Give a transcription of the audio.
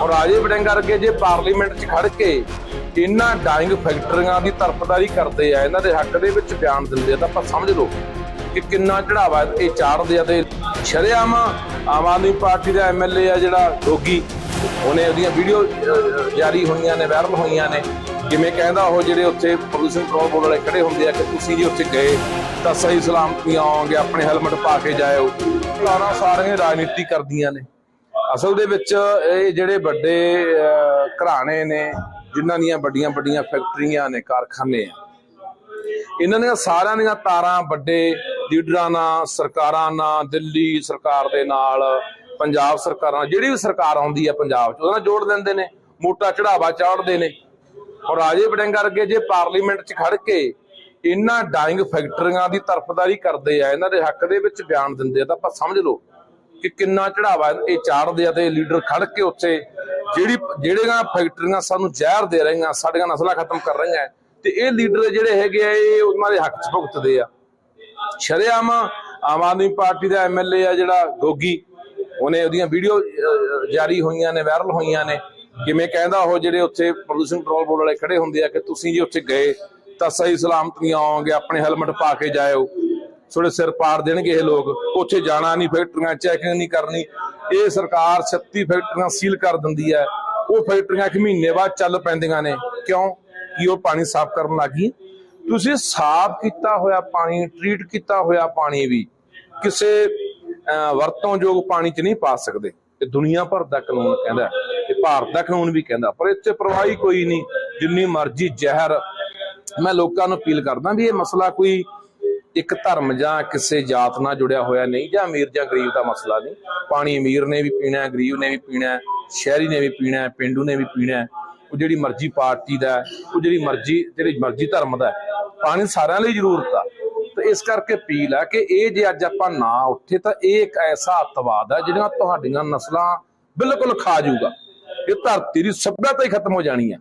ਔਰ ਰਾਜੇ ਵੜਿੰਗ ਅੱਗੇ ਜੇ ਪਾਰਲੀਮੈਂਟ 'ਚ ਖੜ ਕੇ ਇਹਨਾਂ ਡਾਈਂਗ ਫੈਕਟਰੀਆਂ ਦੀ ਤਰਫਦਾਰੀ ਕਰਦੇ ਆ, ਇਹਨਾਂ ਦੇ ਹੱਕ ਦੇ ਵਿੱਚ ਬਿਆਨ ਦਿੰਦੇ ਆ, ਤਾਂ ਆਪਾਂ ਸਮਝ ਲਓ ਕਿ ਕਿੰਨਾ ਚੜਾਵਾ ਇਹ ਚਾੜਦੇ ਆ ਤੇ ਸ਼ਰੇਆਮ ਆਮ ਆਦਮੀ ਪਾਰਟੀ ਦਾ ਐਮਐਲਏ ਆ ਜਿਹੜਾ ਡੋਗੀ, ਉਹਨੇ ਉਹਦੀਆਂ ਵੀਡੀਓ ਜਾਰੀ ਹੋਈਆਂ ਨੇ, ਵਾਇਰਲ ਹੋਈਆਂ ਨੇ। ਜਿਵੇਂ ਕਹਿੰਦਾ ਉਹ ਜਿਹੜੇ ਉੱਥੇ ਪ੍ਰਦੂਸ਼ਣ ਕੰਟਰੋਲ ਬੋਰਡ ਵਾਲੇ ਖੜੇ ਹੁੰਦੇ ਆ ਕਿ ਤੁਸੀਂ ਜੇ ਉੱਥੇ ਗਏ, ਤਾਂ ਸਹੀ ਸਲਾਮਤ ਨਹੀਂ ਆਓਗੇ, ਆਪਣੇ ਹੈਲਮਟ ਪਾ ਕੇ ਜਾਇਓ। ਸਾਰਾ ਸਾਰੀਆਂ ਰਾਜਨੀਤੀ ਕਰਦੀਆਂ ਨੇ। ਅਸਲ ਦੇ ਵਿੱਚ ਇਹ ਜਿਹੜੇ ਵੱਡੇ ਘਰਾਣੇ ਨੇ, ਜਿਨ੍ਹਾਂ ਦੀਆਂ ਵੱਡੀਆਂ ਵੱਡੀਆਂ ਫੈਕਟਰੀਆਂ ਨੇ, ਕਾਰਖਾਨੇ ਆ, ਇਹਨਾਂ ਦੀਆਂ ਸਾਰਿਆਂ ਦੀਆਂ ਤਾਰਾਂ ਵੱਡੇ ਲੀਡਰਾਂ ਨਾਲ, ਸਰਕਾਰਾਂ ਨਾਲ, ਦਿੱਲੀ ਸਰਕਾਰ ਦੇ ਨਾਲ, ਪੰਜਾਬ ਸਰਕਾਰਾਂ ਨਾਲ, ਜਿਹੜੀ ਵੀ ਸਰਕਾਰ ਆਉਂਦੀ ਆ ਪੰਜਾਬ 'ਚ, ਉਹਦੇ ਨਾਲ ਜੋੜ ਦਿੰਦੇ ਨੇ, ਮੋਟਾ ਚੜਾਵਾ ਚਾੜਦੇ ਨੇ। ਔਰ ਰਾਜੇ ਵੜਿੰਗ ਅੱਗੇ ਜੇ ਪਾਰਲੀਮੈਂਟ 'ਚ ਖੜ ਕੇ ਇਹਨਾਂ ਡਾਈਂਗ ਫੈਕਟਰੀਆਂ ਦੀ ਤਰਫਦਾਰੀ ਕਰਦੇ ਆ, ਇਹਨਾਂ ਦੇ ਹੱਕ ਦੇ ਵਿੱਚ ਬਿਆਨ ਦਿੰਦੇ ਆ, ਤਾਂ ਆਪਾਂ ਸਮਝ ਲਓ। ਕਿ ਕਿੰਨਾ ਚੜਾਵਾ ਇਹ ਚਾੜਦੇ ਆ ਤੇ ਲੀਡਰ ਖੜ ਕੇ ਉੱਥੇ ਜਿਹੜੀ ਜਿਹੜੀਆਂ ਫੈਕਟਰੀਆਂ ਸਾਨੂੰ ਜ਼ਹਿਰ ਦੇ ਰਹੀਆਂ, ਸਾਡੀਆਂ ਨਸਲਾਂ ਖਤਮ ਕਰ ਰਹੀਆਂ ਤੇ ਇਹ ਲੀਡਰ ਜਿਹੜੇ ਹੈਗੇ ਆ, ਇਹ ਉਹਨਾਂ ਦੇ ਹੱਕ 'ਚ ਭੁਗਤਦੇ ਆ। ਸ਼ਰੇਆਮ ਆਮ ਆਦਮੀ ਪਾਰਟੀ ਦਾ ਐਮਐਲਏ ਆ ਜਿਹੜਾ ਗੋਗੀ, ਉਹਨੇ ਉਹਦੀਆਂ ਵੀਡੀਓ ਜਾਰੀ ਹੋਈਆਂ ਨੇ, ਵਾਇਰਲ ਹੋਈਆਂ ਨੇ ਕਿਵੇਂ ਕਹਿੰਦਾ ਉਹ ਜਿਹੜੇ ਉੱਥੇ ਪ੍ਰਦੂਸ਼ਣ ਕੰਟਰੋਲ ਬੋਰਡ ਵਾਲੇ ਖੜੇ ਹੁੰਦੇ ਆ ਕਿ ਤੁਸੀਂ ਜੇ ਉੱਥੇ ਗਏ ਤਾਂ ਸਹੀ ਸਲਾਮਤ ਨਹੀਂ ਆਓਗੇ ਆਪਣੇ ਹੈਲਮਟ ਪਾ ਕੇ ਜਾਇਓ। ਥੋੜੇ ਸਿਰ ਪਾੜ ਦੇਣਗੇ ਇਹ ਲੋਕ। ਉੱਥੇ ਜਾਣਾ ਨਹੀਂ, ਫੈਕਟਰੀਆਂ ਚੈਕਿੰਗ ਨਹੀਂ ਕਰਨੀ। ਇਹ ਸਰਕਾਰ 36 ਫੈਕਟਰੀਆਂ ਸੀਲ ਕਰ ਦਿੰਦੀ ਹੈ। ਉਹ ਫੈਕਟਰੀਆਂ ਇੱਕ ਮਹੀਨੇ ਬਾਅਦ ਚੱਲ ਪੈਂਦੀਆਂ ਨੇ। ਕਿਉਂ? ਕਿ ਉਹ ਪਾਣੀ ਸਾਫ਼ ਕਰਨ ਲੱਗੀ। ਤੁਸੀਂ ਸਾਫ਼ ਕੀਤਾ ਹੋਇਆ ਪਾਣੀ ਟ੍ਰੀਟ ਕੀਤਾ ਹੋਇਆ ਪਾਣੀ ਵੀ ਕਿਸੇ ਵਰਤੋਂਯੋਗ ਪਾਣੀ 'ਚ ਨਹੀਂ ਪਾ ਸਕਦੇ। ਇਹ ਦੁਨੀਆ ਭਰ ਦਾ ਕਾਨੂੰਨ ਕਹਿੰਦਾ ਹੈ। ਭਾਰਤ ਦਾ ਕਾਨੂੰਨ ਵੀ ਕਹਿੰਦਾ। ਪਰ ਇੱਥੇ ਪ੍ਰਵਾਹੀ ਕੋਈ ਨਹੀਂ। ਜਿੰਨੀ ਮਰਜ਼ੀ ਜ਼ਹਿਰ। ਮੈਂ ਲੋਕਾਂ ਨੂੰ ਅਪੀਲ ਕਰਦਾ ਵੀ ਇਹ ਮਸਲਾ ਕੋਈ ਇੱਕ ਧਰਮ ਜਾਂ ਕਿਸੇ ਜਾਤ ਨਾਲ ਜੁੜਿਆ ਹੋਇਆ ਨਹੀਂ ਜਾਂ ਅਮੀਰ ਜਾਂ ਗਰੀਬ ਦਾ ਮਸਲਾ ਨਹੀਂ। ਪਾਣੀ ਅਮੀਰ ਨੇ ਵੀ ਪੀਣਾ ਹੈ, ਗਰੀਬ ਨੇ ਵੀ ਪੀਣਾ ਹੈ, ਸ਼ਹਿਰੀ ਨੇ ਵੀ ਪੀਣਾ ਹੈ, ਪਿੰਡੂ ਨੇ ਵੀ ਪੀਣਾ ਹੈ। ਉਹ ਜਿਹੜੀ ਮਰਜ਼ੀ ਪਾਰਟੀ ਦਾ ਉਹ ਜਿਹੜੀ ਮਰਜ਼ੀ ਜਿਹੜੀ ਮਰਜ਼ੀ ਧਰਮ ਦਾ ਪਾਣੀ ਸਾਰਿਆਂ ਲਈ ਜ਼ਰੂਰਤ ਆ। ਤੇ ਇਸ ਕਰਕੇ ਅਪੀਲ ਹੈ ਕਿ ਇਹ ਜੇ ਅੱਜ ਆਪਾਂ ਨਾ ਉੱਠੇ ਤਾਂ ਇਹ ਇੱਕ ਐਸਾ ਅੱਤਵਾਦ ਹੈ ਜਿਹੜਾ ਤੁਹਾਡੀਆਂ ਨਸਲਾਂ ਬਿਲਕੁਲ ਖਾ ਜਾਊਗਾ। ਇਹ ਧਰਤੀ ਦੀ ਸਭਿਅਤਾ ਹੀ ਖਤਮ ਹੋ ਜਾਣੀ ਹੈ